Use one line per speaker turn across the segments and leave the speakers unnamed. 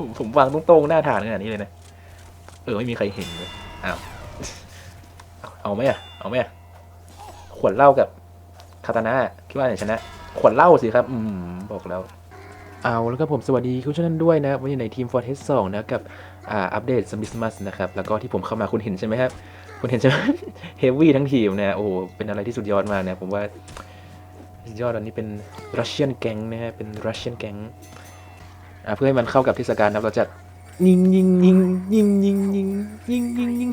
ผมผมวางตรงๆหน้าฐานขนาดนี้เลยนะ เออไม่มีใครเห็นเลยอ้าวเอาเอาไหมอะ เอาไหมอะ ขวดเหล้ากับคาตานะคิดว่าไหนชนะ ขวดเหล้าสิครับ อืม บอกแล้ว เอาแล้วก็ผมสวัสดีคุณผู้ชมด้วยนะวันนี้ในทีม Fortnite 2นะกับอ่าอัปเดตสมิสมัสนะครับ แล้วก็ที่ผมเข้ามาคุณเห็นใช่ไหมครับคุณเห็นใช่ไหมเฮฟวี่ทั้งทีมนะโอ้เป็นอะไรที่สุดยอดมากนะผมว่าสุดยอดอันนี้เป็นรัสเซียนแก๊งนะฮะเป็นรัสเซียนแก๊ง เพื่อให้มันเข้ากับเทศกาลนะครับเราจะยิงยิงยิงยิงยิงยิงยิงยิงยิง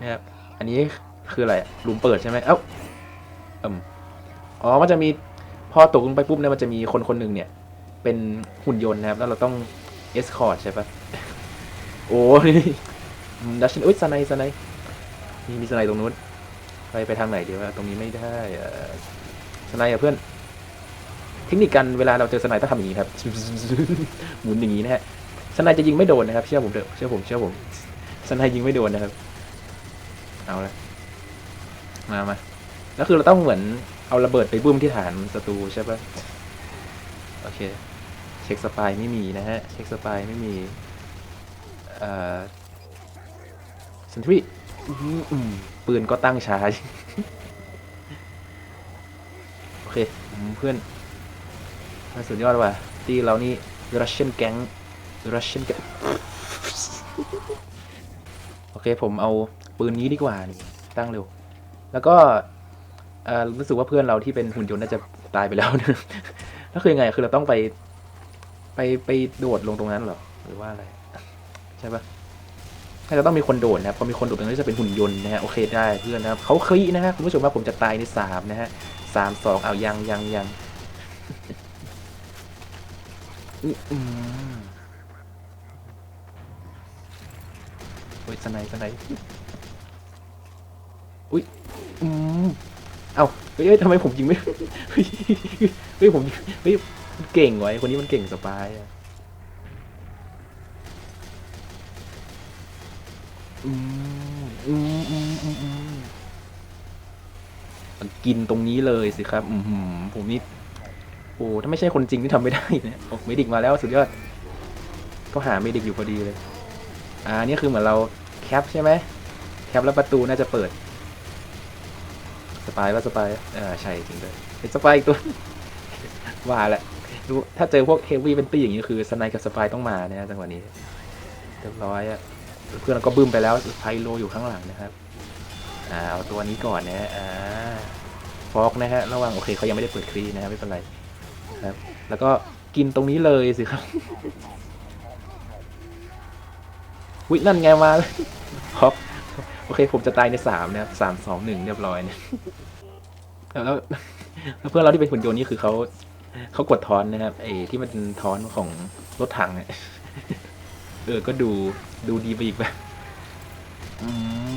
นะครับอันนี้คืออะไรอะรูมเปิดใช่ไหมเอ้าอืมอ๋อมันจะมีพอตกลงไปปุ๊บเนี่ยมันจะมีคนคนหนึ่งเนี่ย เป็นหุ่นยนต์นะครับแล้วเราต้องเอสคอร์ดใช่ปะโอ้นี่ดัชชันอุ้ยสไนสไนมีมีสไนตรงนู้นไปไปทางไหนดีวะตรงนี้ไม่ได้อะสไนอะเพื่อน เทคนิคการเวลาเราเจอสไนต้องทำอย่างนี้ครับ หมุนอย่างนี้นะฮะสไนจะยิงไม่โดนนะครับ เชื่อผมเถอะเชื่อผมเชื่อผมสไนยิงไม่โดนนะครับ เอาละมามาแล้วคือเราต้องเหมือนเอาระเบิดไปบุ้มที่ฐานศัตรูใช่ปะโอเค เช็คสปายไม่มีนะฮะ เช็คสปายไม่มี เอ่อเซนทรีปืนก็ตั้งช้าโอเคเพื่อน น่าสุดยอดว่ะตีเรานี่ Russian gang Russian gang โอเคผมเอาปืนนี้ดีกว่านี่ตั้งเร็ว แล้วก็รู้สึกว่าเพื่อนเราที่เป็นหุ่นยนต์น่าจะตายไปแล้วนะแล้วคือยังไงคือเราต้องไป ไปไปโดดลงตรงนั้นเหรอหรือว่าอะไร ใช่ปะน่าจะต้องมีคนโดดนะครับพอมีคนโดดตรงนี้จะเป็นหุ่นยนต์นะฮะโอเคได้เพื่อนนะครับเขาคลีนะฮะคุณผู้ชมว่าผมจะตายในสามนะฮะสามสองเอายังยังยัง อื้ออืมโอ้ยสไนด์สไนอุ้ยอืมเอ้าเฮ้ยเฮ้ยทำไมผมยิงไม่เฮ้ยผมเฮ้ยเก่งไว้คนนี้มันเก่งสปายอะอืมอืมอืมอืมอืมมันกินตรงนี้เลยสิครับ อืมผมนี่ โอ้ถ้าไม่ใช่คนจริงที่ทำไม่ได้เนะโอ้เมดิกมาแล้วสุดยอด ก็หาเมดิกอยู่พอดีเลย อ่านี่คือเหมือนเราแคปใช่ไหมแคปแล้วประตูน่าจะเปิด สปายว่าสปายอ่าใช่จริงด้วยเป็นสปายอีกตัว ว่าแหละดูถ้าเจอพวกเฮฟวี่เป็นตี้อย่างนี้คือสไนกับสปายต้องมานะฮะจังหวะนี้เรียบร้อยอะเพื่อนเราก็บึ้มไปแล้วไพโลอยู่ข้างหลังนะครับอ่าเอาตัวนี้ก่อนนะฮะอ่าฟอกนะฮะระวังโอเคเขายังไม่ได้เปิดคลีนะครับไม่เป็นไร ครับ แล้วก็กินตรงนี้เลยสิครับวินั่นไงมาฮอกโอเค ผมจะตายในสามนะครับสามสองหนึ่งเรียบร้อยเนี่ยแล้วแล้วเพื่อนเราที่เป็นหุ่นยนต์นี่คือเขาเขากดทอนนะครับไอ้ที่มันทอนของรถถังเนี่ยเออก็ดูดูดีไปอีกแบบอืม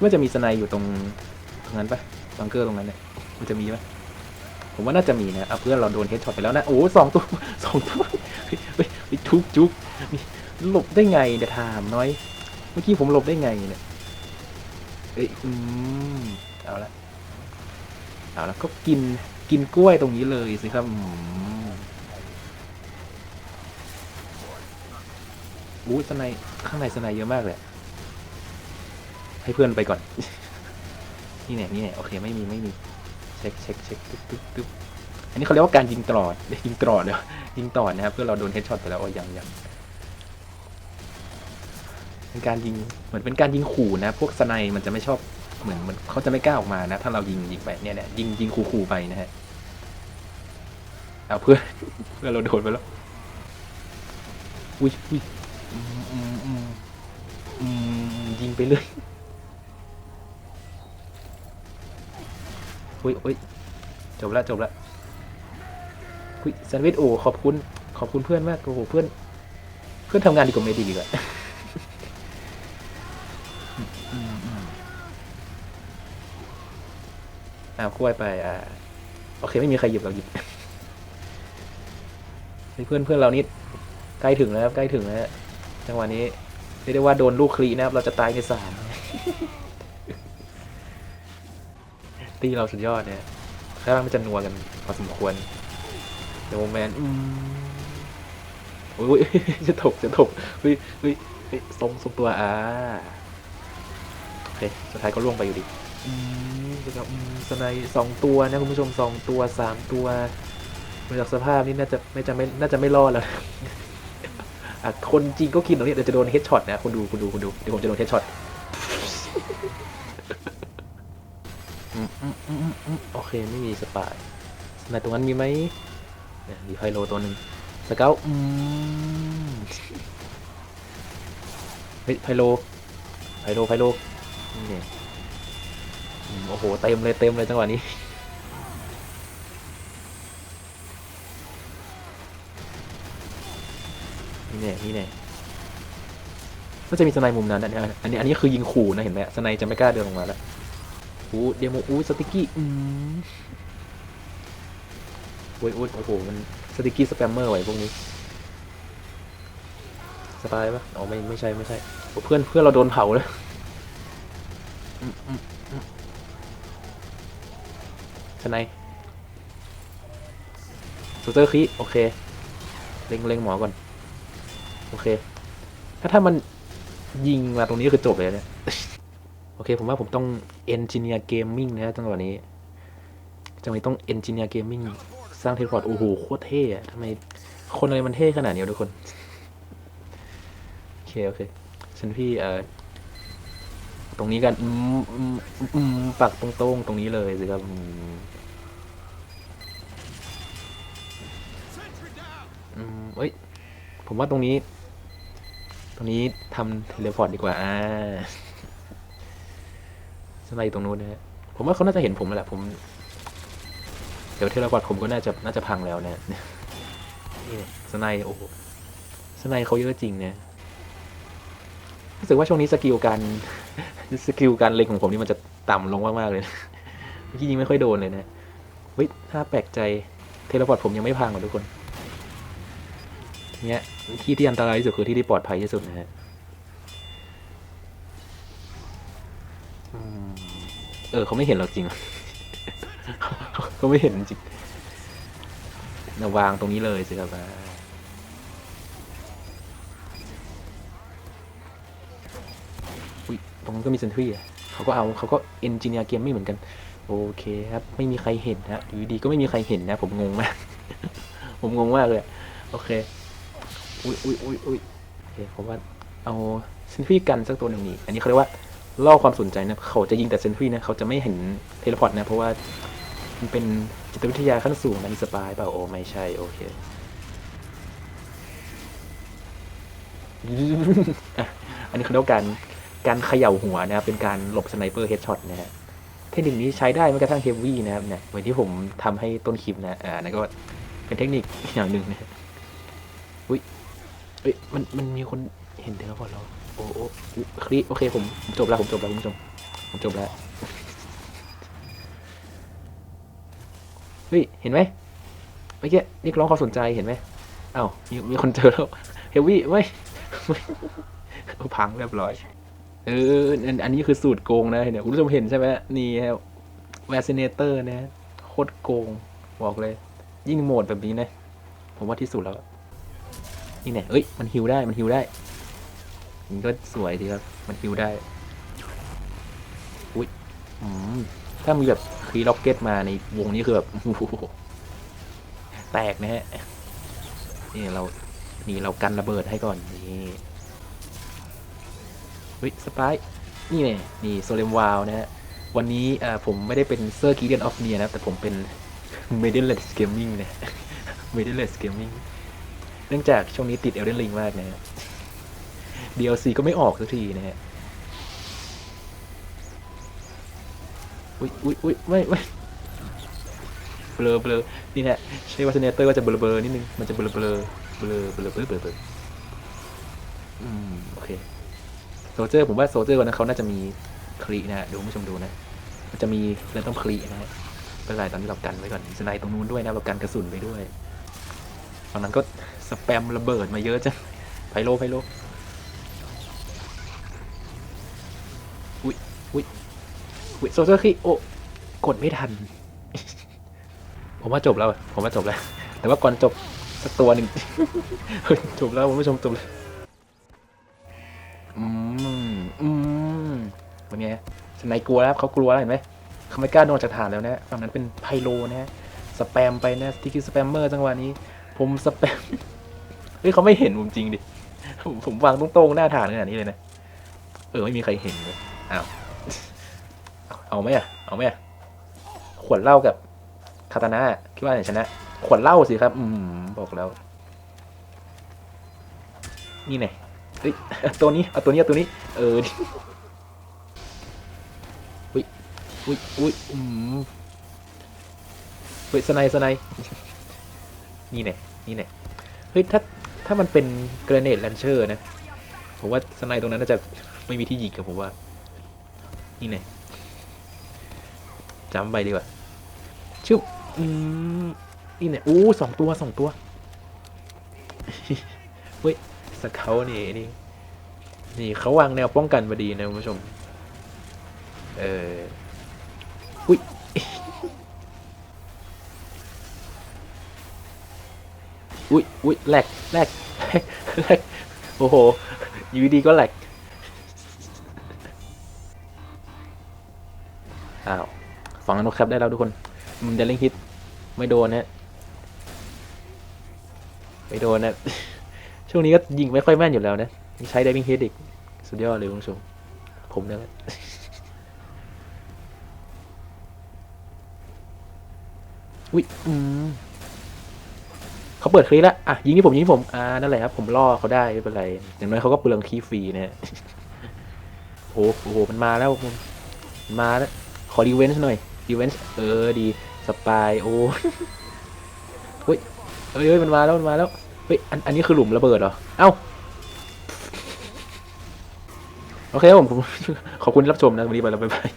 ว่าจะมีสไนด์อยู่ตรงตรงนั้นปะบังเกอร์ตรงนั้นเนี่ยมันจะมีปะ ผมว่าน่าจะมีนะเอาเพื่อนเราโดนเฮดช็อตไปแล้วนะ โอ้สองตัวสองตัวเฮ้ยเฮ้ยทุบจุกหลบได้ไงเดี๋ยวถามน้อย เมื่อกี้ผมหลบได้ไงเนี่ยเอ้ยอืมเอาละเอาละก็กินกินกล้วยตรงนี้เลยสิครับอู้สไนข้างในสไนเยอะมากเลย ให้เพื่อนไปก่อน นี่เนี่ยนี่เนี่ยโอเค ไม่มี ไม่มี ช็คเช็คเช็คตึ๊บตึ๊บตึ๊บอันนี้เขาเรียกว่าการยิงตลอดยิงตลอดเดี๋ยวยิงต่อนะครับเพื่อเราโดนเฮดช็อตไปแล้วโอ้ยยังยังเป็นการยิงเหมือนเป็นการยิงขู่นะ พวกสไนมันจะไม่ชอบเหมือนมันเขาจะไม่กล้าออกมานะ ถ้าเรายิงยิงไปเนี่ยเนี่ยยิงยิงขู่ขู่ไปนะฮะเอาเพื่อเพื่อเราโดนไปแล้วอุ้ยอุ้ยอืมอืมอืมยิงไปเลย อุ้ยอุ้ยจบแล้วจบแล้วอุ้ยแซนด์วิชโอ้ขอบคุณขอบคุณเพื่อนมากโอ้โหเพื่อน เพื่อนทำงานดีกว่าเมดีอีกอะอืมอืมอ้าวคุ้ยไปอ่าโอเคไม่มีใครหยิบเราหยิบเพื่อนเพื่อนเรานี่ใกล้ถึงแล้วใกล้ถึงแล้วจังหวะนี้เรียกได้ว่าโดนลูกคลีนะครับเราจะตายในสาม ตีเราสุดยอดเนี่ยข้างล่างมันจะนัวกันพอสมควรเดี๋ยวโมแมนอืมอุ้ยจะถกจะถกเฮ้ยเฮ้ยเฮ้ยทรงทรงตัวอ่าโอเคสุดท้ายก็ล่วงไปอยู่ดีอืมนะครับอืมสไนด์สองตัวนะคุณผู้ชมสองตัวสามตัวดูจากสภาพนี่น่าจะไม่จะไม่น่าจะไม่รอดแล้วอะคนจริงก็กินตรงนี้เดี๋ยวจะโดนเฮดช็อตนะคุณดูคุณดูคุณดูเดี๋ยวผมจะโดนเฮดช็อต อืมอืมอืมอืมอืม โอเคไม่มีสปายสไนตรงนั้นมีไหมมีไพโลตัวหนึ่งสเกลอืมเฮ้ยไพโลไพโลไพโลนี่โอ้โหเต็มเลยเต็มเลยจังหวะนี้นี่เนี่ยนี่เนี่ยก็จะมีสไนมุมนั้นนะเนี่ยอันนี้อันนี้คือยิงขู่นะเห็นไหมสไนจะไม่กล้าเดินลงมาแล้ว อู้เดโมอู้สติกกี้อืมโอ้ยโอ้ยโอ้โห มันสติกกี้สแปมเมอร์ไว้พวกนี้ สบายปะอ๋อไม่ไม่ใช่ไม่ใช่โอ้เพื่อนเพื่อนเราโดนเผาแล้วอืมอืมอืมสไนด์ซูเตอร์คีโอเค เล็งเล็งหมอก่อน โอเค ถ้าถ้ามันยิงมาตรงนี้ก็คือจบเลยเนี่ย โอเค ผมว่าผมต้อง engineer gaming นะจังหวะนี้จังหวะนี้ต้อง engineer gaming สร้างเทเลพอร์ตโอ้โหโคตรเท่อะทำไมคนอะไรมันเท่ขนาดนี้ทุกคน โอเค โอเคฉันพี่เอ่อตรงนี้กันอืมอืมอืมปักตรงๆตรงนี้เลยสิครับอืมเอ้ย ผมว่าตรงนี้ ตรงนี้ทำเทเลพอร์ตดีกว่าอ่า ไลด์ตรงนู้นนะฮะผมว่าเขาน่าจะเห็นผมแล้วแหละผม เดี๋ยวเทเลพอร์ตผมก็น่าจะน่าจะพังแล้วนะนี่สไนด์โอ้โหสไนด์เขาเยอะจริงเนี่ยรู้สึกว่าช่วงนี้สกิลการสกิลการเล็งของผมนี่มันจะต่ำลงมากๆเลยนะที่ยิงไม่ค่อยโดนเลยนะเฮ้ยถ้าแปลกใจเทเลพอร์ตผมยังไม่พังหรอทุกคนเนี่ยที่ที่อันตรายที่สุดคือที่ที่ปลอดภัยที่สุดนะฮะอืม เออเขาไม่เห็นเราจริงเขาไม่เห็นจริงนะวางตรงนี้เลยสิครับอุ้ยตรงนั้นก็มีเซนทรีอะเขาก็เอาเขาก็เอนจิเนียร์เกมไม่เหมือนกัน โอเคครับไม่มีใครเห็นฮะอยู่ดีก็ไม่มีใครเห็นนะ ผมงงมาก ผมงงมากเลย โอเคอุ้ยอุ้ยอุ้ยอุ้ยโอเคผมว่าเอาเซนทรีกันสักตัวหนึ่งนี่อันนี้เขาเรียกว่า ล่อความสนใจนะเขาจะยิงแต่เซนทรีนะเขาจะไม่เห็นเทเลพอร์ตนะ เพราะว่ามันเป็นจิตวิทยาขั้นสูงนะอินสปายเปล่าโอไม่ใช่ โอเคอันนี้เขาเรียกการการเขย่าหัวนะครับ เป็นการหลบสไนเปอร์เฮดช็อตนะฮะเทคนิคนี้ใช้ได้แม้กระทั่งเฮฟวี่นะครับเนี่ยเหมือนที่ผมทำให้ต้นคลิปนะอ่านั่นก็เป็นเทคนิคอย่างหนึ่งนะฮะเอ้ยมันมันมีคนเห็นเทเลพอร์ตเราโอ้โอ้คลิโอเคผมผมจบแล้วผมจบแล้วคุณผู้ชมผมจบแล้วเฮ้ยเห็นไหมเมื่อกี้เรียกร้องความสนใจเห็นไหมอ้าวมีมีคนเจอแล้วเฮวี่ไม่ไม่เอาพังเรียบร้อยเอออันอันนี้คือสูตรโกงนะเนี่ยคุณผู้ชมเห็นใช่ไหมนี่ครับแวซิเนเตอร์นะโคตรโกงบอกเลย ยิ่งโหมดแบบนี้นะ ผมว่าที่สุดแล้ว นี่เนี่ยเอ้ย มันฮิวได้ มันฮิวได้ มันก็สวยดีครับ มันฮิวได้ อุ้ยอืมถ้ามีแบบครีล็อกเก็ตมาในวงนี้คือแบบโอ้โหแตกนะฮะ นี่เรา นี่เรากันระเบิดให้ก่อน นี่เฮ้ยสปายนี่เนี่ยนี่โซเลมวาวนะฮะ วันนี้อ่าผมไม่ได้เป็นเซอร์กีเดียนออฟเนียนะ แต่ผมเป็นเมเดลเลสเกมมิ่งเนี่ยเมเดลเลสเกมมิ่งเนื่องจากช่วงนี้ติดเอลเดนลิงมากนะฮะ DLC ก็ไม่ออกสักทีนะฮะ อุ้ยอุ้ยอุ้ยไม่ไม่เบลอเบลอนี่แหละใช้วัสเนเตอร์ก็จะเบลอเบลอนิดนึง มันจะเบลอเบลอเบลอเบลอเบลอเบลอเบลออืม โอเค โซเจอร์ผมว่าโซเจอร์วันนั้นเขาน่าจะมีคลีนะฮะดี๋ยวคุณผู้ชมดูนะ มันจะมีเรื่องต้องคลีนะฮะเป็นไรตอนนี้เรากันไว้ก่อนสไนตรงนู้นด้วยนะเรากันกระสุนไปด้วยตอนนั้นก็สแปมระเบิดมาเยอะจังไพโลไพโล อุ้ยอุ้ยโซเซอร์คีโอ้กดไม่ทัน ผมว่าจบแล้ว ผมว่าจบแล้ว แต่ว่าก่อนจบสักตัวหนึ่งจบแล้วคุณผู้ชมจบเลยอืมอืมเป็นไงสไนกลัวแล้วเขากลัวแล้วเห็นไหมเขาไม่กล้าโดนจากฐานแล้วนะฝั่งนั้นเป็นไพโลนะฮะสแปมไปนะที่คือสแปมเมอร์จังหวะนี้ ผมสแปมเฮ้ยเขาไม่เห็นผมจริงดิผมผมวางตรงๆหน้าฐานขนาดนี้เลยนะ เออ ไม่มีใครเห็นเลยอ้าว เอาไหมอะ เอาไหมอะ ขวดเหล้ากับคาตานะคิดว่าไหนชนะ ขวดเหล้าสิครับ อืม บอกแล้ว นี่ไงเฮ้ยตัวนี้ เอาตัวนี้ เอาตัวนี้ เออดิอุ้ยอุ้ยอุ้ยอืมเฮ้ยสไนสไนนี่ไงนี่ไงเฮ้ย ถ้า ถ้ามันเป็นเกรเนตแลนเชอร์นะ ผมว่าสไนตรงนั้นน่าจะไม่มีที่ยิงกับผมว่า นี่ไง จำไปดีกว่าชุบอืมนี่เนี่ยอู้สองตัวสองตัวเฮ้ยสเกลนี่นี่นี่เขาวางแนวป้องกันมาดีนะคุณผู้ชม เอออุ้ยอุ้ยอุ้ยแหลกแหลกแหลกโอ้โหอยู่ดีๆก็แหลกอ้าว ฝั่งนั้นครับได้แล้วทุกคน มันจะเล่งฮิต ไม่โดนนะไม่โดนนะ ช่วงนี้ก็ยิงไม่ค่อยแม่นอยู่แล้วนะ ใช้ได v ิ n งเฮดอีก สุดยอดเลยคุณผู้ชม ผมเนี่ยอุ้ยอืมเขาเปิดคลิปแล้วอะยิงที่ผมยิงที่ผม อ่า นั่นแหละครับ ผมล่อเขาได้ไม่เป็นไร อย่างน้อยเขาก็เปลืองคีฟรีนะฮะโอ้โหโอ้โห มันมาแล้ว มันมาแล้ว ขอรีเวนซ์หน่อย รีเวนส์เออดีสปายโอ้เฮ้ยเฮ้ยเฮ้ยมันมาแล้วมันมาแล้วเฮ้ยอันอันนี้คือหลุมระเบิดเหรอเอ้าโอเคครับผมขอบคุณรับชมนะวันนี้ไปแล้วบ๊ายบาย